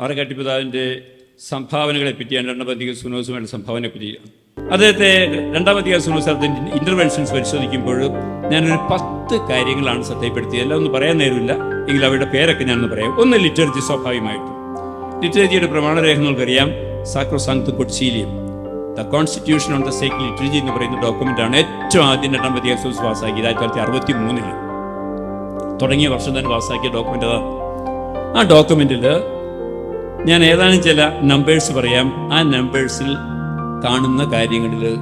മാറക്കാട്ടി സംഭാവനകളെ പറ്റിയാണ് രണ്ടാമത്തെ സുനോസുമായിട്ട് സംഭാവനയെ പറ്റിയാണ് അദ്ദേഹത്തെ രണ്ടാമത്തെ സുനോസ് അദ്ദേഹത്തിന്റെ ഇന്റർവെൻഷൻസ് പരിശോധിക്കുമ്പോൾ ഞാനൊരു പത്ത് കാര്യങ്ങളാണ് ശ്രദ്ധയപ്പെടുത്തിയത് എല്ലാം ഒന്ന് പറയാൻ നേരമില്ല. എങ്കിൽ അവരുടെ പേരൊക്കെ ഞാനൊന്ന് പറയാം. ഒന്ന് ലിറ്റർജി സ്വാഭാവികമായിട്ടും. ലിറ്റർജിയുടെ പ്രമാണരേഖ നിങ്ങൾക്കറിയാം സാക്രോ സാങ്ത് കൊച്ചിയിലെയും. The constitution on the sacred liturgy എന്ന് പറയുന്ന ഡോക്യുമെന്റ് ആണ് ഏറ്റവും ആദ്യം രണ്ടാമത്തെ സുനോസ് പാസ്സാക്കിയത് ആയിരത്തി തൊള്ളായിരത്തി അറുപത്തി മൂന്നിൽ തുടങ്ങിയ വർഷം തന്നെ പാസ്സാക്കിയ ഡോക്യുമെന്റ് അതാണ് ആ ഡോക്യുമെന്റിൽ ഞാൻ ഏതാനും ചില നമ്പേഴ്സ് പറയാം. ആ നമ്പേഴ്സിൽ കാണുന്ന കാര്യങ്ങളിൽ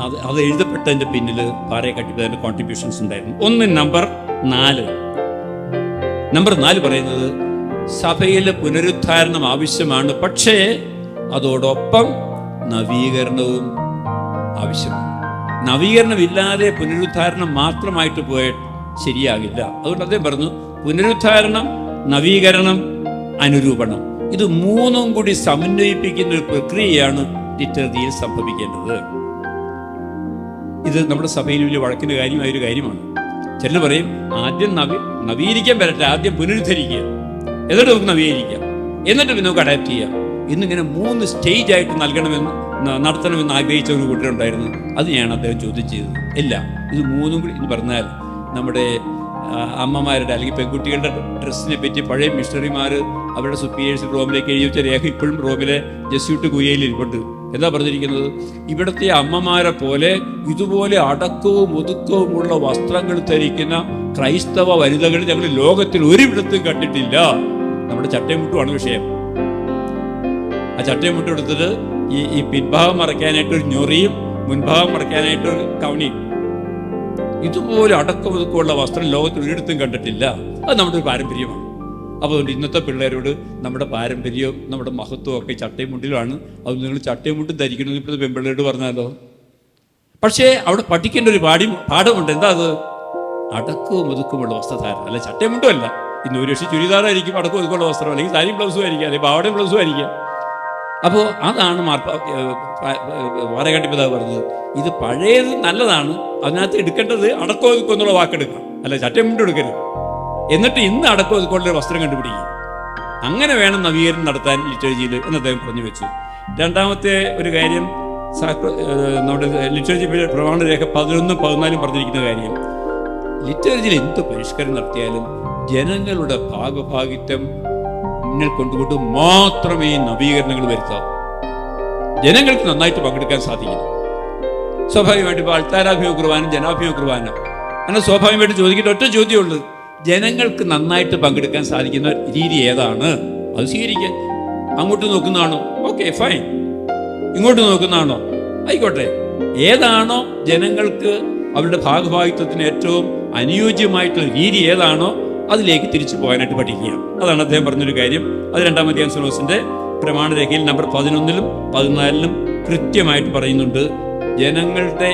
അത് അത് എഴുതപ്പെട്ടതിന്റെ പിന്നിൽ പാറയെ കട്ടിപ്പതിന്റെ കോൺട്രിബ്യൂഷൻസ് ഉണ്ടായിരുന്നു. ഒന്ന് നമ്പർ നാല്. നമ്പർ നാല് പറയുന്നത് സഭയിലെ പുനരുദ്ധാരണം ആവശ്യമാണ് പക്ഷേ അതോടൊപ്പം നവീകരണവും ആവശ്യമാണ്. നവീകരണമില്ലാതെ പുനരുദ്ധാരണം മാത്രമായിട്ട് പോയാൽ ശരിയാകില്ല. അതുകൊണ്ട് അദ്ദേഹം പറഞ്ഞു പുനരുദ്ധാരണം നവീകരണം അനുരൂപണം. ഇത് മൂന്നും കൂടി സമന്വയിപ്പിക്കുന്ന ഒരു പ്രക്രിയയാണ് ലിറ്റർജിയിൽ സംഭവിക്കേണ്ടത്. ഇത് നമ്മുടെ സഭയിൽ വലിയ വഴക്കിന്റെ കാര്യമായ ഒരു കാര്യമാണ്. ചിലർ പറയും ആദ്യം നവീ നവീകരിക്കാൻ വരട്ടെ ആദ്യം പുനരുദ്ധരിക്കുക. എന്നിട്ട് നമുക്ക് നവീകരിക്കാം. എന്നിട്ട് പിന്നെ നമുക്ക് അഡാപ്റ്റ് ചെയ്യാം. ഇന്നിങ്ങനെ മൂന്ന് സ്റ്റേജ് ആയിട്ട് നൽകണമെന്ന് നടത്തണമെന്ന് ആഗ്രഹിച്ച ഒരു കൂട്ടരുണ്ടായിരുന്നു. അത് ഞാൻ അദ്ദേഹം ചോദ്യം ചെയ്തത്. ഇല്ല ഇത് മൂന്നും കൂടി എന്ന് പറഞ്ഞാൽ നമ്മുടെ അമ്മമാരുടെ അല്ലെങ്കിൽ പെൺകുട്ടികളുടെ ഡ്രസ്സിനെ പറ്റി പഴയ മിഷണറിമാർ അവരുടെ സുപ്പീരിയേഴ്സ് റോമിലേക്ക് എഴുതി വെച്ച രേഖ ഇപ്പോഴും റോമിലെ ജസ്യൂട്ട് കുയയിൽ ഇരിപ്പുണ്ട് എന്താ പറഞ്ഞിരിക്കുന്നത്? ഇവിടുത്തെ അമ്മമാരെ പോലെ ഇതുപോലെ അടക്കവും ഒതുക്കവുമുള്ള വസ്ത്രങ്ങൾ ധരിക്കുന്ന ക്രൈസ്തവ വനിതകൾ ഞങ്ങൾ ലോകത്തിൽ ഒരിടത്തും കണ്ടിട്ടില്ല. നമ്മുടെ ചട്ടയമുട്ടുമാണ് വിഷയം. ആ ചട്ടയമുട്ട് എടുത്തിട്ട് ഈ ഈ പിൻഭാഗം മറയ്ക്കാനായിട്ട് ഒരു ഞൊറിയും മുൻഭാഗം മറയ്ക്കാനായിട്ട് ഒരു കവണിയും. ഇതുപോലെ അടക്കം ഒതുക്കമുള്ള വസ്ത്രം ലോകത്തിൽ ഒരിടത്തും കണ്ടിട്ടില്ല. അത് നമ്മുടെ ഒരു പാരമ്പര്യമാണ്. അപ്പോൾ അതുകൊണ്ട് ഇന്നത്തെ പിള്ളേരോട് നമ്മുടെ പാരമ്പര്യവും നമ്മുടെ മഹത്വവും ഒക്കെ ചട്ടയും മുണ്ടിലാണ് അത് നിങ്ങൾ ചട്ടയും മുണ്ടും ധരിക്കണമെന്ന് ഇപ്പോഴത്തെ പെൺപിള്ളേരോട് പറഞ്ഞാലോ? പക്ഷേ അവിടെ പഠിക്കേണ്ട ഒരു പാടി പാഠമുണ്ട്. എന്താ അത്? അടക്കവും ഒതുക്കുമുള്ള വസ്ത്രധാരണം അല്ല ചട്ടയും മുണ്ടും അല്ല. ഇന്ന് ഒരു പക്ഷേ ചുരിദാറായിരിക്കും അടക്കം ഒതുക്കമുള്ള വസ്ത്രം. അല്ലെങ്കിൽ സാരിയും ബ്ലൗസും ആയിരിക്കാം അല്ലെങ്കിൽ പാവടയും ബ്ലൗസും ആയിരിക്കാം. അപ്പോൾ അതാണ് മാർപ്പാ പിതാവ് പറഞ്ഞത്. ഇത് പഴയത് നല്ലതാണ് അതിനകത്ത് എടുക്കേണ്ടത് അടക്കം ഒതുക്കോ എന്നുള്ള വാക്കെടുക്കാം അല്ല ചട്ടയും മുണ്ടും എടുക്കരുത്. എന്നിട്ട് ഇന്ന് അടക്കം ഒതുക്കമുള്ള വസ്ത്രം കണ്ടുപിടിക്കും. അങ്ങനെ വേണം നവീകരണം നടത്താൻ ലിറ്ററേജിയിൽ എന്ന് അദ്ദേഹം പറഞ്ഞു വെച്ചു. രണ്ടാമത്തെ ഒരു കാര്യം നമ്മുടെ ലിറ്ററേജി പ്രമാണ രേഖ പതിനൊന്നും പതിനാലും പറഞ്ഞിരിക്കുന്ന കാര്യം. ലിറ്ററേജിയിൽ എന്ത് പരിഷ്കരണം നടത്തിയാലും ജനങ്ങളുടെ ഭാഗഭാഗിത്വം മുന്നിൽ കൊണ്ടുകൊണ്ട് മാത്രമേ നവീകരണങ്ങൾ വരുത്താവൂ. ജനങ്ങൾക്ക് നന്നായിട്ട് പങ്കെടുക്കാൻ സാധിക്കുന്നു. സ്വാഭാവികമായിട്ട് ഇപ്പോൾ അൾത്താരാഭിമുഖ കുർബാനും ജനാഭിമുഖ കുർബാന. അങ്ങനെ സ്വാഭാവികമായിട്ട് ചോദിക്കേണ്ട ഒറ്റ ചോദ്യമുള്ളൂ. ജനങ്ങൾക്ക് നന്നായിട്ട് പങ്കെടുക്കാൻ സാധിക്കുന്ന രീതി ഏതാണ്? അത് സ്വീകരിക്കാൻ. അങ്ങോട്ട് നോക്കുന്നതാണോ? Okay fine. ഇങ്ങോട്ട് നോക്കുന്നതാണോ? ആയിക്കോട്ടെ. ഏതാണോ ജനങ്ങൾക്ക് അവരുടെ ഭാഗഭാഗിത്വത്തിന് ഏറ്റവും അനുയോജ്യമായിട്ടുള്ള രീതി ഏതാണോ അതിലേക്ക് തിരിച്ചു പോകാനായിട്ട് പഠിക്കുക അതാണ് അദ്ദേഹം പറഞ്ഞൊരു കാര്യം. അത് രണ്ടാമത്തെ സുലോസിന്റെ പ്രമാണരേഖയിൽ നമ്പർ പതിനൊന്നിലും പതിനാലിലും കൃത്യമായിട്ട് പറയുന്നുണ്ട്. ജനങ്ങളുടെ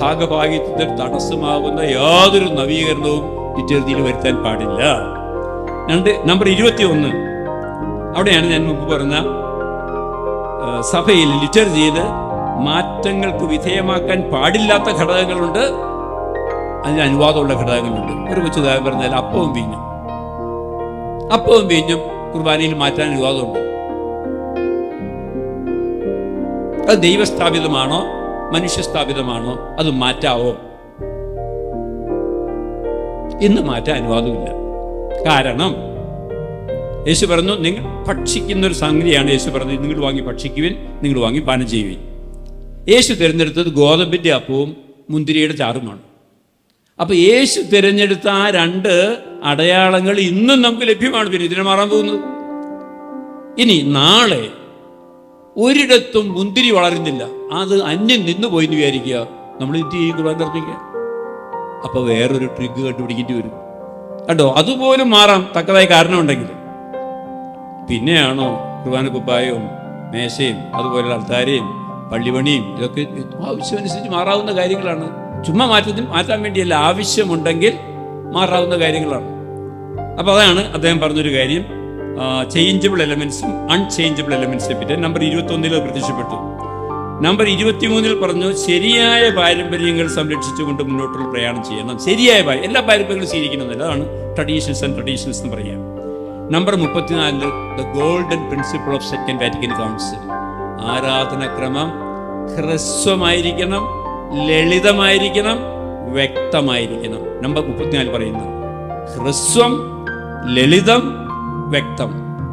ഭാഗഭാഗിത്വത്തിൽ തടസ്സമാകുന്ന യാതൊരു നവീകരണവും ലിറ്റർജിയിൽ വരുത്താൻ പാടില്ല. രണ്ട് നമ്പർ ഇരുപത്തി ഒന്ന് അവിടെയാണ് ഞാൻ മുമ്പ് പറഞ്ഞ സഭയിൽ സഭയിൽ ലിറ്റർജിയിൽ മാറ്റങ്ങൾക്ക് വിധേയമാക്കാൻ പാടില്ലാത്ത ഘടകങ്ങളുണ്ട്. അതിന് അനുവാദമുള്ള ഘടകങ്ങളുണ്ട്. ഒരു കൊച്ചു ഉദാഹരണം പറഞ്ഞാൽ അപ്പവും വീഞ്ഞും. അപ്പവും വീഞ്ഞും കുർബാനയിൽ മാറ്റാൻ അനുവാദമുണ്ട്. അത് ദൈവസ്ഥാപിതമാണോ മനുഷ്യസ്ഥാപിതമാണോ അത് മാറ്റാവോ? ഇന്ന് മാറ്റാൻ അനുവാദമില്ല. കാരണം യേശു പറഞ്ഞു നിങ്ങൾ ഭക്ഷിക്കുന്ന ഒരു സംഗതിയാണ് യേശു പറഞ്ഞത്. നിങ്ങൾ വാങ്ങി ഭക്ഷിക്കുവിൻ നിങ്ങൾ വാങ്ങി പാനം ചെയ്യുവിൻ. യേശു തിരഞ്ഞെടുത്തത് ഗോതമ്പിന്റെ അപ്പവും മുന്തിരിയുടെ ചാറുമാണ്. അപ്പൊ യേശു തിരഞ്ഞെടുത്ത ആ രണ്ട് അടയാളങ്ങൾ ഇന്നും നമുക്ക് ലഭ്യമാണ്. പിന്നെ ഇതിനെ മാറാൻ പോകുന്നത്? ഇനി നാളെ ഒരിടത്തും മുന്തിരി വളരുന്നില്ല. അത് അന്യം നിന്നു പോയി എന്ന് വിചാരിക്കുക. നമ്മൾ ഇന്ത്യ ഈ കുർബാൻ തർപ്പിക്കുക അപ്പൊ വേറൊരു ട്രിക്ക് കണ്ടുപിടിക്കേണ്ടി വരും. കണ്ടോ? അതുപോലും മാറാം. തക്കതായ കാരണമുണ്ടെങ്കിൽ പിന്നെയാണോ കുർബാന കുപ്പായവും മേശയും അതുപോലെ അൾത്താരയും പള്ളിപണിയും ഇതൊക്കെ ആവശ്യമനുസരിച്ച് മാറാവുന്ന കാര്യങ്ങളാണ്. ചുമ്മാ മാറ്റത്തിന് മാറ്റാൻ വേണ്ടിയല്ല ആവശ്യമുണ്ടെങ്കിൽ മാറാവുന്ന കാര്യങ്ങളാണ്. അപ്പോൾ അതാണ് അദ്ദേഹം പറഞ്ഞൊരു കാര്യം. ചേഞ്ചബിൾ എലമെന്റ്സും അൺചേഞ്ചബിൾ എലമെന്റ്സിനെ പറ്റി. നമ്പർ ഇരുപത്തി ഒന്നിൽ പ്രത്യക്ഷപ്പെട്ടു. നമ്പർ ഇരുപത്തിമൂന്നിൽ പറഞ്ഞു ശരിയായ പാരമ്പര്യങ്ങൾ സംരക്ഷിച്ചുകൊണ്ട് മുന്നോട്ടുള്ള പ്രയാണം ചെയ്യണം ശരിയായ എല്ലാ പാരമ്പര്യങ്ങളും സ്വീകരിക്കണമെന്നില്ല അതാണ് ട്രഡീഷൻസ് ആൻഡ് ട്രഡീഷൻസ് എന്ന് പറയുക number മുപ്പത്തിനാലിൽ the golden principle of second Vatican council ആരാധനക്രമം ഹ്രസ്വമായിരിക്കണം. ലളിതമായിരിക്കണം വ്യക്തമായിരിക്കണം. നമ്പർ മുപ്പത്തിനാല് പറയുന്നു. ഹ്രസ്വം ലളിതം വ്യക്തം.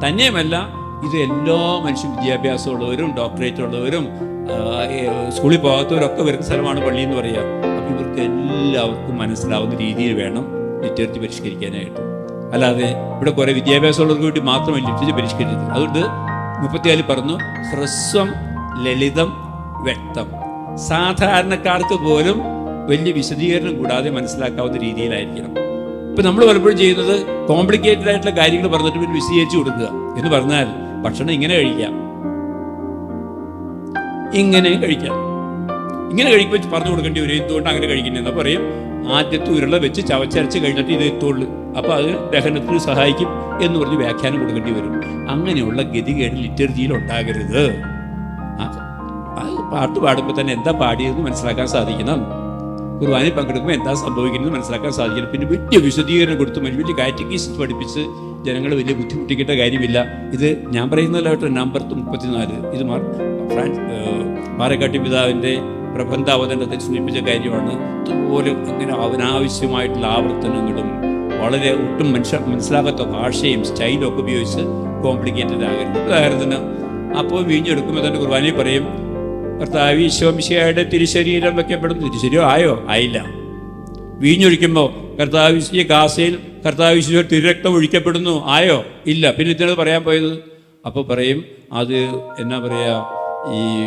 തന്നെയുമല്ല ഇത് എല്ലാ മനുഷ്യ വിദ്യാഭ്യാസമുള്ളവരും ഡോക്ടറേറ്റ് ഉള്ളവരും സ്കൂളിൽ പോകാത്തവരൊക്കെ വരുന്ന സ്ഥലമാണ് പള്ളി എന്ന് പറയുക അപ്പം ഇവർക്ക് എല്ലാവർക്കും മനസ്സിലാവുന്ന രീതിയിൽ വേണം ലിറ്ററേച്ചർ പരിഷ്കരിക്കാനായിട്ട്. അല്ലാതെ ഇവിടെ കുറേ വിദ്യാഭ്യാസമുള്ളവർക്ക് വേണ്ടി മാത്രമല്ല ലിറ്ററേച്ചർ പരിഷ്കരിച്ചത്. അതുകൊണ്ട് മുപ്പത്തിയാലിൽ പറഞ്ഞു ഹ്രസ്വം ലളിതം വ്യക്തം. സാധാരണക്കാർക്ക് പോലും വലിയ വിശദീകരണം കൂടാതെ മനസ്സിലാക്കാവുന്ന രീതിയിലായിരിക്കണം. ഇപ്പൊ നമ്മൾ പലപ്പോഴും ചെയ്യുന്നത് കോംപ്ലിക്കേറ്റഡ് ആയിട്ടുള്ള കാര്യങ്ങൾ പറഞ്ഞിട്ട് പിന്നെ വിശദീകരിച്ചു കൊടുക്കുക എന്ന് പറഞ്ഞാൽ ഭക്ഷണം ഇങ്ങനെ കഴിക്കാം. ഇങ്ങനെ കഴിക്കാം. ഇങ്ങനെ കഴിക്കുമ്പോൾ പറഞ്ഞു കൊടുക്കേണ്ടി വരും എന്തുകൊണ്ട് അങ്ങനെ കഴിക്കുന്നതെന്ന് പറയും. ആദ്യത്തെ ഉരുള വെച്ച് ചവച്ചരച്ച് കഴിഞ്ഞിട്ട് ഇത് എത്തുള്ളൂ അപ്പോൾ അത് ദഹനത്തിന് സഹായിക്കും എന്ന് പറഞ്ഞ് വ്യാഖ്യാനം കൊടുക്കേണ്ടി വരും. അങ്ങനെയുള്ള ഗതികേട് ലിറ്റർജിയിൽ ഉണ്ടാകരുത്. പാട്ട് പാടുമ്പോൾ തന്നെ എന്താ പാടിയതെന്ന് മനസ്സിലാക്കാൻ സാധിക്കണം. കുർബാനയിൽ പങ്കെടുക്കുമ്പോൾ എന്താ സംഭവിക്കുന്നത് മനസ്സിലാക്കാൻ സാധിക്കണം. പിന്നെ വലിയ വിശദീകരണം കൊടുത്തു മതി വലിയ കാറ്റഗീസ് പഠിപ്പിച്ച് ജനങ്ങൾ വലിയ ബുദ്ധിമുട്ടിക്കേണ്ട കാര്യമില്ല. ഇത് ഞാൻ പറയുന്നതല്ലായിട്ട് നമ്പർ മുപ്പത്തിനാല്. ഇത് ഫ്രാൻസ് പാറക്കാട്ടി പിതാവിന്റെ പ്രബന്ധാവതരണത്തിൽ സൂചിപ്പിച്ച കാര്യമാണ്. ഇതുപോലെ അങ്ങനെ അവനാവശ്യമായിട്ടുള്ള ആവർത്തനങ്ങളും വളരെ ഒട്ടും മനുഷ്യ മനസ്സിലാകാത്ത ഭാഷയും സ്റ്റൈലും ഒക്കെ ഉപയോഗിച്ച് കോംപ്ലിക്കേറ്റഡ് ആകരുത്. ഉദാഹരണത്തിന് അപ്പോൾ വീഞ്ഞെടുക്കുമ്പോൾ തന്നെ കുർബാനയിൽ പറയും കർത്താവ് ഈശോമിശിയായുടെ തിരുശരീരം വെക്കപ്പെടുന്നു. തിരുശരീരം ആയോ? ആയില്ല. വീഞ്ഞൊഴിക്കുമ്പോൾ കർത്താവ് ഈ കാസയിൽ കർത്താവ് ഈശോ തിരുരക്തം ഒഴിക്കപ്പെടുന്നു. ആയോ? ഇല്ല. പിന്നെ ഇതിനത് പറയാൻ പോയത്? അപ്പോൾ പറയും അത് എന്നാ പറയുക ഈ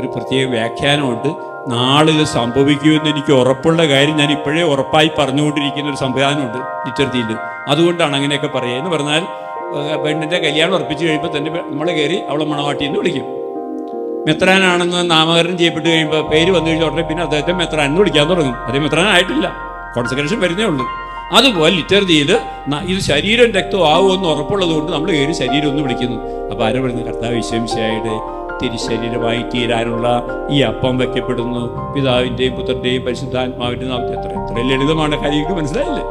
ഒരു പ്രത്യേക വ്യാഖ്യാനമുണ്ട്. നാളിത് സംഭവിക്കുമെന്ന് എനിക്ക് ഉറപ്പുള്ള കാര്യം ഞാൻ ഇപ്പോഴേ ഉറപ്പായി പറഞ്ഞുകൊണ്ടിരിക്കുന്ന ഒരു സംവിധാനമുണ്ട് ലിറ്റർത്തിയിൽ. അതുകൊണ്ടാണ് അങ്ങനെയൊക്കെ പറയുക. എന്ന് പറഞ്ഞാൽ പെണ്ണിന്റെ കല്യാണം ഉറപ്പിച്ച് കഴിയുമ്പോൾ തന്നെ നമ്മൾ കയറി അവളെ മണവാട്ടി എന്ന് വിളിക്കും. മെത്രാനാണെന്ന് നാമകരണം ചെയ്യപ്പെട്ട് കഴിയുമ്പോൾ പേര് വന്നു കഴിഞ്ഞ ഉടനെ പിന്നെ അദ്ദേഹത്തെ മെത്രാൻ എന്ന് വിളിക്കാൻ തുടങ്ങും. അതേ മെത്രാനായിട്ടില്ല. കോൺസെൻട്രേഷൻ വരുന്നേ ഉള്ളൂ. അതുപോലെ ലിറ്റർജിയിൽ ഇത് ശരീരം രക്തം ആവുമെന്ന് ഉറപ്പുള്ളത് കൊണ്ട് നമ്മൾ കയറി ശരീരം ഒന്ന് വിളിക്കുന്നു. അപ്പോൾ ആരും പറയുന്നത് കർത്താവ് വിശ്വംശായുടെ തിരിശരീരമായി തീരാനുള്ള ഈ അപ്പം വയ്ക്കപ്പെടുന്നു. പിതാവിന്റെയും പുത്രന്റെയും പരിശുദ്ധാത്മാവിന്റെ നാമത്തെ എത്ര എത്ര ലളിതമാണ് കാര്യങ്ങൾക്ക് മനസ്സിലായില്ലേ.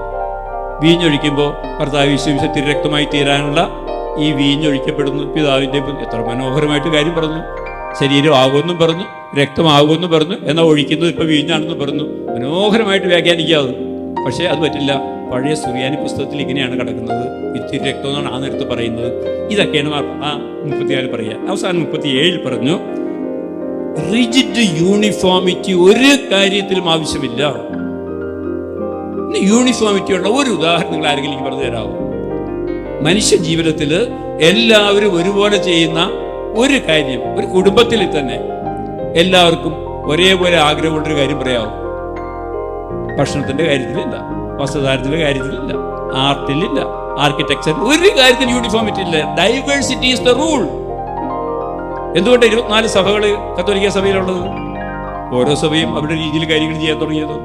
വീഞ്ഞൊഴിക്കുമ്പോൾ കർത്താവ് വിശ്വംശ തിരുരക്തമായി തീരാനുള്ള ഈ വീഞ്ഞൊഴിക്കപ്പെടുന്നു. പിതാവിന്റെയും എത്ര മനോഹരമായിട്ട് കാര്യം പറഞ്ഞു. ശരീരം ആകുമെന്നും പറഞ്ഞു രക്തമാകുമെന്നും പറഞ്ഞു എന്നാൽ ഒഴിക്കുന്നത് ഇപ്പം വീഞ്ഞാണെന്ന് പറഞ്ഞു. മനോഹരമായിട്ട് വ്യാഖ്യാനിക്കാതെ പക്ഷേ അത് പറ്റില്ല. പഴയ സുറിയാനി പുസ്തകത്തിൽ ഇങ്ങനെയാണ് കിടക്കുന്നത്. ഇത്തിരി രക്തം എന്നാണ് ആ നേരത്ത് പറയുന്നത്. ഇതൊക്കെയാണ് ആ മുപ്പത്തിനാല് പറയുക. അവസാനം മുപ്പത്തിയേഴിൽ പറഞ്ഞു റിജിഡ് യൂണിഫോമിറ്റി ഒരു കാര്യത്തിലും ആവശ്യമില്ല. യൂണിഫോമിറ്റി ഉള്ള ഒരു ഉദാഹരണം നിങ്ങൾ ആരെങ്കിലും എനിക്ക് പറഞ്ഞു തരാമോ? മനുഷ്യ ജീവിതത്തിൽ എല്ലാവരും ഒരുപോലെ ചെയ്യുന്ന ഒരു കാര്യം ഒരു കുടുംബത്തിൽ തന്നെ എല്ലാവർക്കും ഒരേപോലെ ആഗ്രഹമുള്ളൊരു കാര്യം പറയാമോ ഭക്ഷണത്തിന്റെ കാര്യത്തിലില്ല വസ്ത്രധാരത്തിന്റെ കാര്യത്തിലില്ല ആർട്ടിലില്ല ആർക്കിടെക്ചർ ഒരു കാര്യത്തിൽ യൂണിഫോമിറ്റി ഇല്ല. ഡൈവേഴ്സിറ്റി ഈസ് ദ റൂൾ എന്തുകൊണ്ട് ഇരുപത്തിനാല് സഭകൾ കത്തോലിക്ക സഭയിലുള്ളത്? ഓരോ സഭയും അവരുടെ രീതിയിൽ കാര്യങ്ങൾ ചെയ്യാൻ തുടങ്ങിയത്.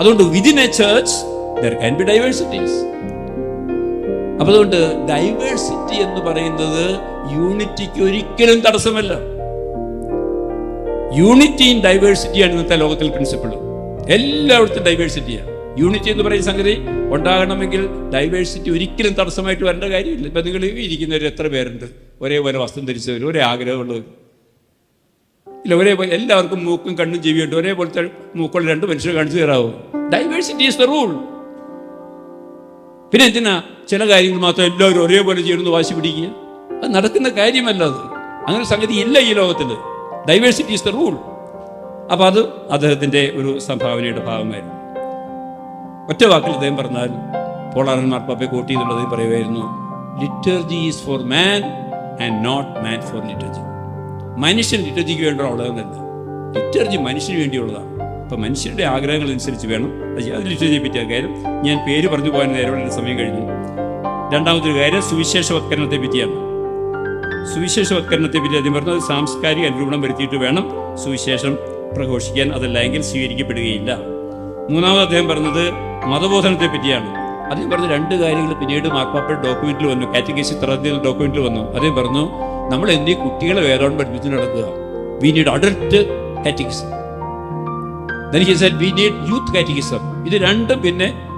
അതുകൊണ്ട് within a church be diversities അപ്പൊ അതുകൊണ്ട് ഡൈവേഴ്സിറ്റി എന്ന് പറയുന്നത് യൂണിറ്റിക്ക് ഒരിക്കലും തടസ്സമല്ല. യൂണിറ്റി ഇൻ ഡൈവേഴ്സിറ്റിയാണ് ഇന്നത്തെ ലോകത്തിൽ പ്രിൻസിപ്പിൾ എല്ലായിടത്തും ഡൈവേഴ്സിറ്റിയാണ് യൂണിറ്റി എന്ന് പറയുന്ന സംഗതി ഉണ്ടാകണമെങ്കിൽ ഡൈവേഴ്സിറ്റി ഒരിക്കലും തടസ്സമായിട്ട് വരേണ്ട കാര്യമില്ല. ഇപ്പം നിങ്ങൾ ഇരിക്കുന്നവർ എത്ര പേരുണ്ട്? ഒരേപോലെ വസ്ത്രം ധരിച്ചവർ ഒരേ ആഗ്രഹമുള്ളവർ ഇല്ല ഒരേപോലെ എല്ലാവർക്കും മൂക്കും കണ്ണും ചെവിയുണ്ട് ഒരേപോലത്തെ മൂക്കുള്ള രണ്ട് മനുഷ്യർ കാണിച്ചു തരാവോ? ഡൈവേഴ്സിറ്റി ഈസ് ദ റൂൾ പിന്നെ എന്തിനാ ചില കാര്യങ്ങൾ മാത്രം എല്ലാവരും ഒരേപോലെ ചെയ്യണമെന്ന് വാശി പിടിക്കുക? അത് നടക്കുന്ന കാര്യമല്ല അത്. അങ്ങനെ സംഗതി ഇല്ല ഈ ലോകത്തിൽ ഡൈവേഴ്സിറ്റി ഈസ് ദ റൂൾ അപ്പോൾ അത് അദ്ദേഹത്തിന്റെ ഒരു സംഭാവനയുടെ ഭാഗമായിരുന്നു. ഒറ്റ വാക്കിൽ അദ്ദേഹം പറഞ്ഞാൽ പോളാറൻ മാർപ്പാപ്പയെ കോട്ടി എന്നുള്ളത് പറയുമായിരുന്നു liturgy is for man and not man for liturgy മനുഷ്യൻ ലിറ്റർജിക്ക് വേണ്ട ഉള്ളതെന്നല്ല. ലിറ്റർജി മനുഷ്യന് വേണ്ടിയുള്ളതാണ്. അപ്പം മനുഷ്യരുടെ ആഗ്രഹങ്ങൾ അനുസരിച്ച് വേണം അത് ലിറ്റർജിയെ പറ്റിയ കാര്യം ഞാൻ പേര് പറഞ്ഞു പോകാൻ നേരോടെ സമയം കഴിഞ്ഞു. രണ്ടാമതൊരു കാര്യം സുവിശേഷവത്കരണത്തെ പറ്റിയാണ്. സുവിശേഷവത്കരണത്തെ പറ്റി ആദ്യം പറഞ്ഞത് സാംസ്കാരിക അനുരൂപണം വരുത്തിയിട്ട് വേണം സുവിശേഷം പ്രഘോഷിക്കാൻ. അതല്ല എങ്കിൽ സ്വീകരിക്കപ്പെടുകയില്ല. മൂന്നാമത് അദ്ദേഹം പറഞ്ഞത് മതബോധനത്തെ പറ്റിയാണ്. അദ്ദേഹം പറഞ്ഞ രണ്ട് കാര്യങ്ങൾ പിന്നീട് മാർപ്പാപ്പയുടെ ഡോക്യുമെന്റിൽ വന്നു. കാറ്റഗേസി തറത്തി ഡോക്യുമെന്റിൽ വന്നു. അദ്ദേഹം പറഞ്ഞു നമ്മൾ എന്തി കുട്ടികളെ വേദോളം പഠിപ്പിച്ച് നടക്കുക we need adult catechism youth catechism. ഇത് രണ്ടും പിന്നെ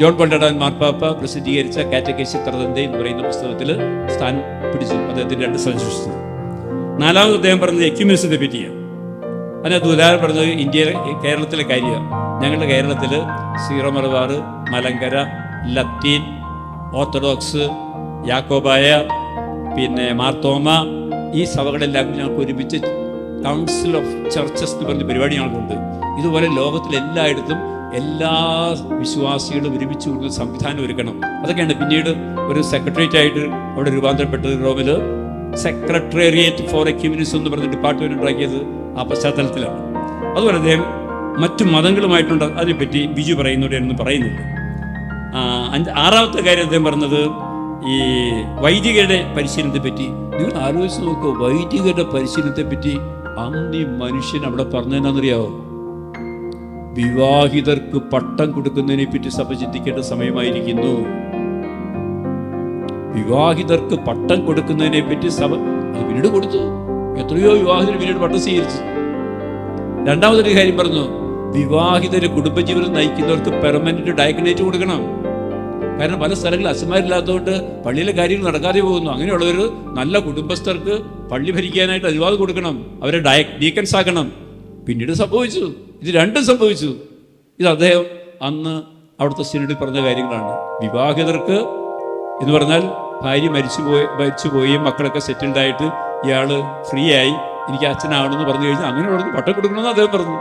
ജോൺ കൊണ്ടടാൻ മാർപ്പാപ്പ പ്രസിദ്ധീകരിച്ച കാറ്റക്കേസി തറതന്റെ എന്ന് പറയുന്ന പുസ്തകത്തിൽ സ്ഥാനം പിടിച്ചു. അദ്ദേഹത്തിന്റെ രണ്ട് സജഷൻസ് നാലാമത് അദ്ദേഹം പറഞ്ഞത് എക്യുമിനിസത്തെ പറ്റിയാണ്. അതിനകത്ത് ഉദാഹരണം പറഞ്ഞത് ഇന്ത്യയിലെ കേരളത്തിലെ കാര്യമാണ് ഞങ്ങളുടെ കേരളത്തിൽ സീറോ മലബാർ മലങ്കര ലത്തീൻ ഓർത്തഡോക്സ് യാക്കോബായ പിന്നെ മാർത്തോമ ഈ സഭകളെല്ലാം ഞങ്ങൾക്ക് ഒരുമിച്ച് കൗൺസിൽ ഓഫ് ചർച്ചസ് എന്ന് പറഞ്ഞ പരിപാടി ഞങ്ങൾക്കുണ്ട്. ഇതുപോലെ ലോകത്തിലെല്ലായിടത്തും എല്ലാ വിശ്വാസികളും ഒരുമിച്ച് കൂടുന്ന സംവിധാനം ഒരുക്കണം. അതൊക്കെയാണ് പിന്നീട് ഒരു സെക്രട്ടേറിയറ്റ് ആയിട്ട് അവിടെ രൂപാന്തരപ്പെട്ടത് റോമിൽ സെക്രട്ടേറിയറ്റ് ഫോർ എക്യൂമിനിസം എന്ന് പറഞ്ഞ ഡിപ്പാർട്ട്മെന്റ് ഉണ്ടാക്കിയത് ആ പശ്ചാത്തലത്തിലാണ്. അതുപോലെ അദ്ദേഹം മറ്റു മതങ്ങളുമായിട്ടുണ്ട്. അതിനെപ്പറ്റി ബിജു പറയുന്നവരെയൊന്നും പറയുന്നില്ല. ആറാമത്തെ കാര്യം അദ്ദേഹം പറഞ്ഞത് ഈ വൈദികരുടെ പരിശീലനത്തെ പറ്റി നിങ്ങൾ ആലോചിച്ച് നോക്കുക വൈദികരുടെ പരിശീലനത്തെ പറ്റി അന്ന് മനുഷ്യൻ അവിടെ പറഞ്ഞതെന്നറിയാവോ വിവാഹിതർക്ക് പട്ടം കൊടുക്കുന്നതിനെ പറ്റി സഭ ചിന്തിക്കേണ്ട സമയമായിരിക്കുന്നു. വിവാഹിതർക്ക് പട്ടം കൊടുക്കുന്നതിനെ പറ്റി സഭ പിന്നീട് കൊടുത്തു. എത്രയോ വിവാഹിതർ പിന്നീട് പട്ടം സ്വീകരിച്ചു. രണ്ടാമതൊരു കാര്യം പറഞ്ഞു വിവാഹിതര് കുടുംബജീവിതം നയിക്കുന്നവർക്ക് പെർമനന്റ് ഡയഗ്നേറ്റ് കൊടുക്കണം. കാരണം പല സ്ഥലങ്ങളിൽ അച്ഛന്മാരില്ലാത്തതുകൊണ്ട് പള്ളിയിലെ കാര്യങ്ങൾ നടക്കാതെ പോകുന്നു. അങ്ങനെയുള്ളവർ നല്ല കുടുംബസ്ഥർക്ക് പള്ളി ഭരിക്കാനായിട്ട് അനുവാദം കൊടുക്കണം. അവരെ ഡയ ഡീക്കൻസ് ആക്കണം. പിന്നീട് സംഭവിച്ചു ഇത് രണ്ടും സംഭവിച്ചു. ഇത് അദ്ദേഹം അന്ന് അവിടുത്തെ സിനഡിൽ പറഞ്ഞ കാര്യങ്ങളാണ്. വിവാഹിതർക്ക് എന്ന് പറഞ്ഞാൽ ഭാര്യ മരിച്ചു പോയി മരിച്ചു പോയി മക്കളൊക്കെ സെറ്റിൽഡ് ആയിട്ട് ഇയാൾ ഫ്രീ ആയി എനിക്ക് അച്ഛനാവണമെന്ന് പറഞ്ഞു കഴിഞ്ഞാൽ അങ്ങനെ അങ്ങനെയുള്ളവർക്ക് വട്ടം കൊടുക്കണമെന്ന് അദ്ദേഹം പറഞ്ഞു.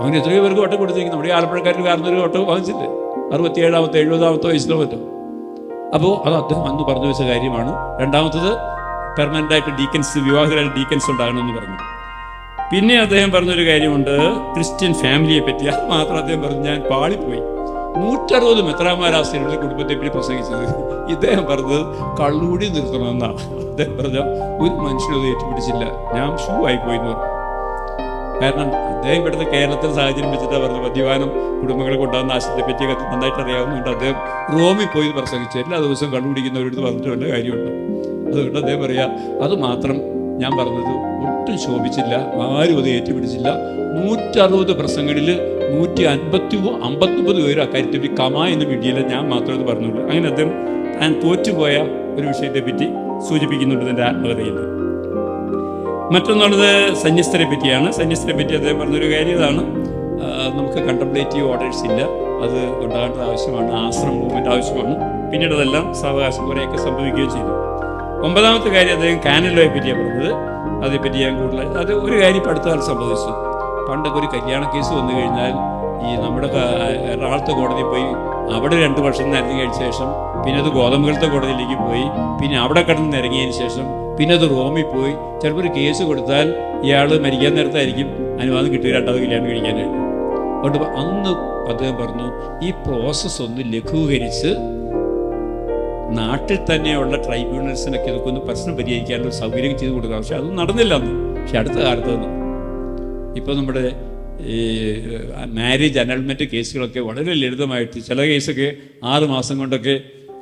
അങ്ങനെ എത്രയോ പേർക്ക് വട്ടം കൊടുത്തിരിക്കും നമ്മുടെ ആലപ്പുഴക്കാരിൽ ഒരു വട്ടം വാങ്ങിച്ചില്ലേ. അറുപത്തിയേഴാമത്തെ എഴുപതാമത്തെ വയസ്സിലോ മറ്റോ അപ്പോൾ അത് അദ്ദേഹം അന്ന് പറഞ്ഞു വെച്ച കാര്യമാണ്. രണ്ടാമത്തത് പെർമനന്റ് ആയിട്ട് ഡീക്കൻസ് വിവാഹിതരായിട്ട് ഡീക്കൻസ് ഉണ്ടാകണമെന്ന് പറഞ്ഞു. പിന്നെ അദ്ദേഹം പറഞ്ഞൊരു കാര്യമുണ്ട്. ക്രിസ്ത്യൻ ഫാമിലിയെ പറ്റി. അത് മാത്രം അദ്ദേഹം പറഞ്ഞു. ഞാൻ പാളിപ്പോയി. നൂറ്ററുപത് മെത്രാമാരാസ്യരുടെ കുടുംബത്തെ പറ്റി പ്രസംഗിച്ചത്. ഇദ്ദേഹം പറഞ്ഞത് കള്ളൂടി നിർത്തണമെന്നാണ് അദ്ദേഹം പറഞ്ഞ ഒരു മനുഷ്യനും അത് ഏറ്റുപിടിച്ചില്ല. ഞാൻ ഷൂ ആയിപ്പോയി എന്ന് പറഞ്ഞു. കാരണം അദ്ദേഹം ഇവിടുത്തെ കേരളത്തിലെ സാഹചര്യം വെച്ചിട്ട് പറഞ്ഞു മദ്യപാനം കുടുംബങ്ങളെ കൊണ്ടുവന്ന നാശത്തെ പറ്റി നന്നായിട്ട് അറിയാവുന്നതുകൊണ്ട് അദ്ദേഹം റോമിൽ പോയി പ്രസംഗിച്ചു. എല്ലാ ദിവസവും കണ്ടുപിടിക്കുന്നവരടുത്ത് പറഞ്ഞിട്ട് വല്ല കാര്യമുണ്ട്. അതുകൊണ്ട് അദ്ദേഹം പറയാ അത് മാത്രം ഞാൻ പറഞ്ഞത് ഒട്ടും ശോഭിച്ചില്ല ആരും അത് ഏറ്റുപിടിച്ചില്ല. നൂറ്ററുപത് പ്രസംഗങ്ങളിൽ നൂറ്റി അൻപത്തി അമ്പത്തൊമ്പത് പേര് അക്കാര്യത്തെ പറ്റി കമ എന്ന് വീഡിയോയിൽ ഞാൻ മാത്രമേ അത് പറഞ്ഞുള്ളൂ. അങ്ങനെ അദ്ദേഹം താൻ തോറ്റുപോയ ഒരു വിഷയത്തെ പറ്റി സൂചിപ്പിക്കുന്നുണ്ട് എന്റെ ആത്മകഥയിൽ. മറ്റൊന്നുള്ളത് സന്യസ്തരെ പറ്റിയാണ്. സന്യസ്തരെ പറ്റി അദ്ദേഹം പറഞ്ഞൊരു കാര്യം ഇതാണ്. നമുക്ക് കണ്ടംപ്ലേറ്റീവ് ഓർഡേഴ്സ് ഇല്ല. അത് ഉണ്ടാകേണ്ടത് ആവശ്യമാണ്. ആശ്രമ മൂവ്മെന്റ് ആവശ്യമാണ്. പിന്നീട് അതെല്ലാം സാവകാശം കുറേയൊക്കെ സംഭവിക്കുകയും ചെയ്തു. ഒമ്പതാമത്തെ കാര്യം അദ്ദേഹം കാനലോയെ പറ്റിയാണ് പറഞ്ഞത്. അതേപ്പറ്റി ഞാൻ കൂടുതൽ അത് ഒരു കാര്യം ഇപ്പം അടുത്ത കാലം സംഭവിച്ചു പണ്ടൊക്കെ ഒരു കല്യാണ കേസ് വന്നു കഴിഞ്ഞാൽ ഈ നമ്മുടെ എറണാകുളത്തെ കോടതി പോയി അവിടെ രണ്ട് വർഷം നിരങ്ങി കഴിഞ്ഞ ശേഷം പിന്നെ അത് ഗോതമ്പുകളത്തെ കോടതിയിലേക്ക് പോയി പിന്നെ അവിടെ കിടന്ന് ഇറങ്ങിയതിന് ശേഷം പിന്നെ അത് റോമിൽ പോയി. ചിലപ്പോൾ ഒരു കേസ് കൊടുത്താൽ ഇയാൾ മരിക്കാൻ നേരത്തായിരിക്കും അനുവാദം കിട്ടുക രണ്ടാമത് കല്യാണം കഴിക്കാനായിട്ട്. അതുകൊണ്ട് അന്ന് അദ്ദേഹം പറഞ്ഞു ഈ പ്രോസസ്സ് ഒന്ന് ലഘൂകരിച്ച് നാട്ടിൽ തന്നെയുള്ള ട്രൈബ്യൂണൽസിനൊക്കെ ഇതൊക്കെ ഒന്ന് പ്രശ്നം പരിഹരിക്കാനുള്ള സൗകര്യം ചെയ്തു കൊടുക്കുക പക്ഷെ അത് നടന്നില്ല അന്ന്. പക്ഷെ അടുത്ത കാലത്ത് നിന്ന് ഇപ്പോൾ നമ്മുടെ ഈ മാരേജ് അനൾമെന്റ് കേസുകളൊക്കെ വളരെ ലളിതമായിട്ട് ചില കേസൊക്കെ ആറ് മാസം കൊണ്ടൊക്കെ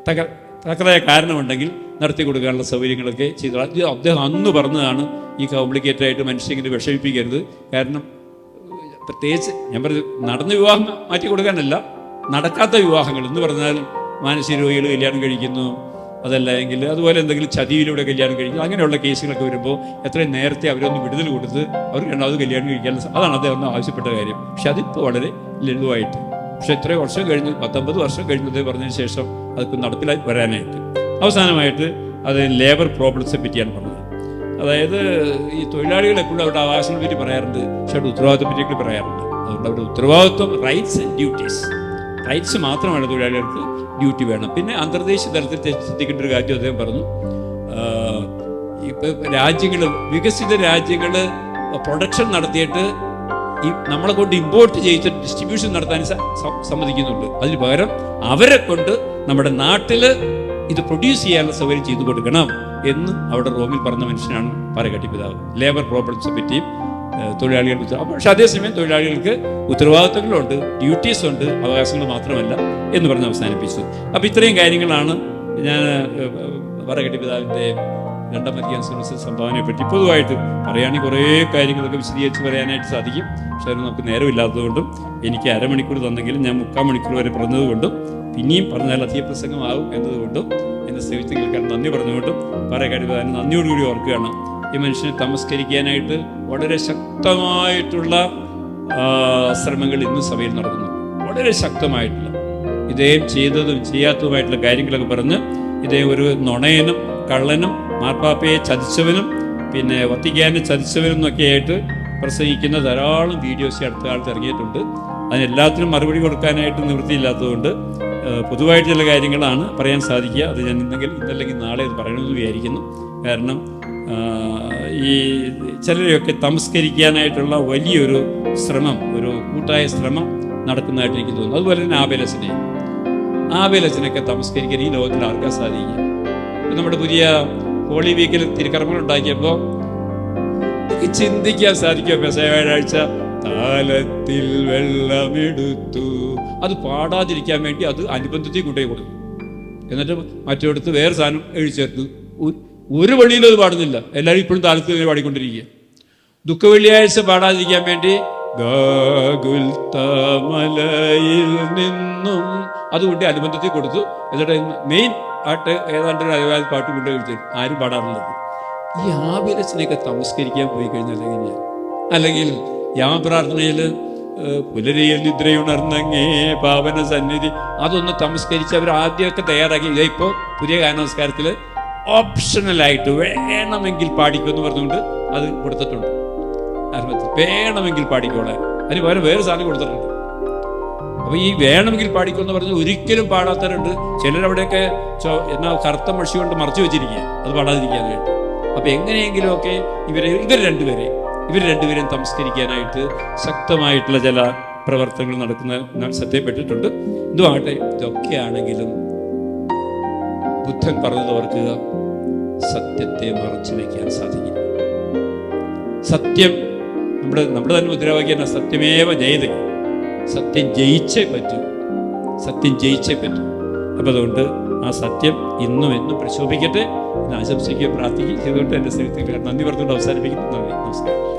തക തക്കതായ കാരണമുണ്ടെങ്കിൽ നടത്തി കൊടുക്കാനുള്ള സൗകര്യങ്ങളൊക്കെ ചെയ്തു. അദ്ദേഹം അന്ന് പറഞ്ഞതാണ് ഈ കോംപ്ലിക്കേറ്റഡ് ആയിട്ട് മനുഷ്യങ്ങനെ വിഷമിപ്പിക്കരുത്. കാരണം പ്രത്യേകിച്ച് ഞാൻ പറഞ്ഞു നടന്ന വിവാഹം മാറ്റി കൊടുക്കാനല്ല നടക്കാത്ത വിവാഹങ്ങൾ എന്ന് പറഞ്ഞാൽ മാനസിക രോഗികൾ കല്യാണം കഴിക്കുന്നു അതല്ല എങ്കിൽ അതുപോലെ എന്തെങ്കിലും ചതിയിലൂടെ കല്യാണം കഴിക്കുന്നു അങ്ങനെയുള്ള കേസുകളൊക്കെ വരുമ്പോൾ എത്രയും നേരത്തെ അവരൊന്ന് വിടുതൽ കൊടുത്ത് അവർ രണ്ടാമത് കല്യാണം കഴിക്കാൻ അതാണ് അദ്ദേഹം ആവശ്യപ്പെട്ട കാര്യം. പക്ഷെ അതിപ്പോൾ വളരെ ലളിതമായിട്ട്. പക്ഷെ എത്രയോ വർഷം കഴിഞ്ഞ് പത്തൊമ്പത് വർഷം കഴിഞ്ഞത് പറഞ്ഞതിന് ശേഷം അതൊക്കെ നടപ്പിലായി വരാനായിട്ട്. അവസാനമായിട്ട് അത് ലേബർ പ്രോബ്ലംസിനെ പറ്റിയാണ് പറഞ്ഞത്. അതായത് ഈ തൊഴിലാളികൾ എപ്പോഴും അവരുടെ അവകാശങ്ങളെ പറ്റി പറയാറുണ്ട് പക്ഷെ അവരുടെ ഉത്തരവാദിത്തത്തെ പറ്റിയൊക്കെ പറയാറുണ്ട്. അതുകൊണ്ട് അവരുടെ ഉത്തരവാദിത്വം റൈറ്റ്സ് ആൻഡ് ഡ്യൂട്ടീസ് റൈറ്റ്സ് മാത്രമാണ് തൊഴിലാളികൾക്ക് ഡ്യൂട്ടി വേണം. പിന്നെ അന്തർദേശീയ തലത്തിൽ ശ്രദ്ധിക്കേണ്ട ഒരു കാര്യം അദ്ദേഹം പറഞ്ഞു. ഇപ്പം രാജ്യങ്ങൾ വികസിത രാജ്യങ്ങൾ പ്രൊഡക്ഷൻ നടത്തിയിട്ട് ഈ നമ്മളെ കൊണ്ട് ഇമ്പോർട്ട് ചെയ്ത് ഡിസ്ട്രിബ്യൂഷൻ നടത്താൻ സമ്മതിക്കുന്നുണ്ട്. അതിന് പകരം അവരെ കൊണ്ട് നമ്മുടെ നാട്ടിൽ ഇത് പ്രൊഡ്യൂസ് ചെയ്യാനുള്ള സൗകര്യം ചെയ്തു കൊടുക്കണം എന്ന് അവിടെ റോമിൽ പറഞ്ഞ മനുഷ്യനാണ് പാലക്കാട്ടി പിതാവ്. ലേബർ പ്രോബ്ലംസിനെ പറ്റിയും തൊഴിലാളികൾക്ക് പക്ഷെ അതേസമയം തൊഴിലാളികൾക്ക് ഉത്തരവാദിത്തങ്ങളുണ്ട് ഡ്യൂട്ടീസ് ഉണ്ട് അവകാശങ്ങൾ മാത്രമല്ല എന്ന് പറഞ്ഞ് അവസാനിപ്പിച്ചു. അപ്പം ഇത്രയും കാര്യങ്ങളാണ് ഞാൻ വറകട്ടി പിതാവിന്റെ രണ്ടാം അധികം സർവീസ് സംഭാവനയെ പറ്റി പൊതുവായിട്ട് പറയുകയാണെങ്കിൽ കുറേ കാര്യങ്ങളൊക്കെ വിശദീകരിച്ച് പറയാനായിട്ട് സാധിക്കും. പക്ഷേ അതിന് നമുക്ക് നേരമില്ലാത്തതുകൊണ്ടും എനിക്ക് അരമണിക്കൂർ തന്നെങ്കിലും ഞാൻ മുക്കാൽ മണിക്കൂർ വരെ പറഞ്ഞതുകൊണ്ടും പിന്നെയും പറഞ്ഞാൽ അധിക പ്രസംഗമാകും എന്നതുകൊണ്ടും എന്റെ സേവിച്ച് നന്ദി പറഞ്ഞുകൊണ്ടും അതിന് നന്ദിയോടുകൂടി ഓർക്കുകയാണ്. ഈ മനുഷ്യനെ തമസ്കരിക്കാനായിട്ട് വളരെ ശക്തമായിട്ടുള്ള ശ്രമങ്ങൾ ഇന്ന് സഭയിൽ നടക്കുന്നു. വളരെ ശക്തമായിട്ടുള്ള. ഇദ്ദേഹം ചെയ്തതും ചെയ്യാത്തതുമായിട്ടുള്ള കാര്യങ്ങളൊക്കെ പറഞ്ഞ് ഇദ്ദേഹം ഒരു നുണയനും കള്ളനും മാർപ്പാപ്പയെ ചതിച്ചവനും പിന്നെ വത്തിക്കാനെ ചതിച്ചവനും എന്നൊക്കെ ആയിട്ട് പ്രസംഗിക്കുന്ന ധാരാളം വീഡിയോസ് അടുത്ത കാലത്ത് ഇറങ്ങിയിട്ടുണ്ട്. അതിനെല്ലാത്തിനും മറുപടി കൊടുക്കാനായിട്ട് നിവൃത്തിയില്ലാത്തതുകൊണ്ട് ഏഹ്, പൊതുവായിട്ട് ചില കാര്യങ്ങളാണ് പറയാൻ സാധിക്കുക. അത് ഞാൻ ഇന്നെങ്കിൽ ഇന്നല്ലെങ്കിൽ നാളെ അത് പറയണമെന്ന് വിചാരിക്കുന്നു. കാരണം ഈ ചിലരെയൊക്കെ തമസ്കരിക്കാനായിട്ടുള്ള വലിയൊരു ശ്രമം ഒരു കൂട്ടായ ശ്രമം നടക്കുന്നതായിട്ട് എനിക്ക് തോന്നുന്നു. അതുപോലെ തന്നെ ആബേലസിനെ ആബേലസിനൊക്കെ തമസ്കരിക്കാൻ ഈ ലോകത്തിൽ ആർക്കാൻ സാധിക്കുക? ഇപ്പം നമ്മുടെ പുതിയ ഹോളി വീക്കിൽ തിരുക്കർമ്മങ്ങൾ ഉണ്ടാക്കിയപ്പോൾ ചിന്തിക്കാൻ സാധിക്കും പെസഹ വ്യാഴാഴ്ച താലത്തിൽ വെള്ളമെടുത്തു. അത് പാടാതിരിക്കാൻ വേണ്ടി അത് അനുബന്ധത്തിൽ കൊണ്ടുപോയി കൊടുത്തു. എന്നിട്ട് മറ്റൊരിടത്ത് വേറെ സാധനം എഴുതി ചേർത്തു ഒരു വഴിയിലും അത് പാടുന്നില്ല. എല്ലാവരും ഇപ്പോഴും ഇങ്ങനെ പാടിക്കൊണ്ടിരിക്കുക. ദുഃഖ വെള്ളിയാഴ്ച പാടാതിരിക്കാൻ വേണ്ടി ഗാഗുൽത്തമലയിൽ നിന്നും അതുകൊണ്ട് അനുബന്ധത്തിൽ കൊടുത്തു. എന്നിട്ട് മെയിൻ പാട്ട് ഏതാണ്ട് ഒരു അയവാൽ പാട്ട് കൊണ്ട് ആരും പാടാറുള്ളത്. ഈ ആഭിരച്ചനെയൊക്കെ തമസ്കരിക്കാൻ പോയി കഴിഞ്ഞാൽ എങ്ങനെയാണ് അല്ലെങ്കിൽ യാമപ്രാർത്ഥനയിൽ പുലരിയിൽ നിദ്രയുണർന്നങ്ങേ പാവന സന്നിധി അതൊന്ന് തമസ്കരിച്ച് അവർ ആദ്യമൊക്കെ തയ്യാറാക്കി. ഇപ്പോൾ പുതിയ ഗാനമസ്കാരത്തിൽ ഓപ്ഷണലായിട്ട് വേണമെങ്കിൽ പാടിക്കുമെന്ന് പറഞ്ഞുകൊണ്ട് അത് കൊടുത്തിട്ടുണ്ട്. വേണമെങ്കിൽ പാടിക്കോളെ. അതിന് പകരം വേറെ സാധനം കൊടുത്തിട്ടുണ്ട്. അപ്പൊ ഈ വേണമെങ്കിൽ പാടിക്കുമെന്ന് പറഞ്ഞ് ഒരിക്കലും പാടാത്തവരുണ്ട്. ചിലരവിടെയൊക്കെ എന്നാ കറുത്ത മഷി കൊണ്ട് മറച്ചു വെച്ചിരിക്കുക. അത് പാടാതിരിക്കാനായിട്ട് അപ്പൊ എങ്ങനെയെങ്കിലുമൊക്കെ ഇവരെ ഇവർ രണ്ടുപേരെ ഇവർ രണ്ടുപേരെയും തമസ്കരിക്കാനായിട്ട് ശക്തമായിട്ടുള്ള ചില പ്രവർത്തനങ്ങൾ നടക്കുന്ന ശ്രദ്ധയപ്പെട്ടിട്ടുണ്ട് ഇതുമാകട്ടെ ഇതൊക്കെയാണെങ്കിലും ബുദ്ധൻ പറഞ്ഞത് ഓർക്കുക സത്യത്തെ മറച്ചു വയ്ക്കാൻ സാധിക്കില്ല. സത്യം നമ്മുടെ നമ്മുടെ തന്നെ മുദ്രാവാക്യം സത്യമേവ ജയിത. സത്യം ജയിച്ചേ പറ്റൂ. സത്യം ജയിച്ചേ പറ്റൂ. അപ്പം അതുകൊണ്ട് ആ സത്യം ഇന്നും എന്നും പ്രശോഭിക്കട്ടെ എന്ന് ആശംസിക്കുകയും പ്രാർത്ഥിക്കുകയും ചെയ്തുകൊണ്ട് എന്റെ സ്ഥലത്തേക്ക് നന്ദി പറഞ്ഞുകൊണ്ട് അവസാനിപ്പിക്കുന്നു. നന്ദി. നമസ്കാരം.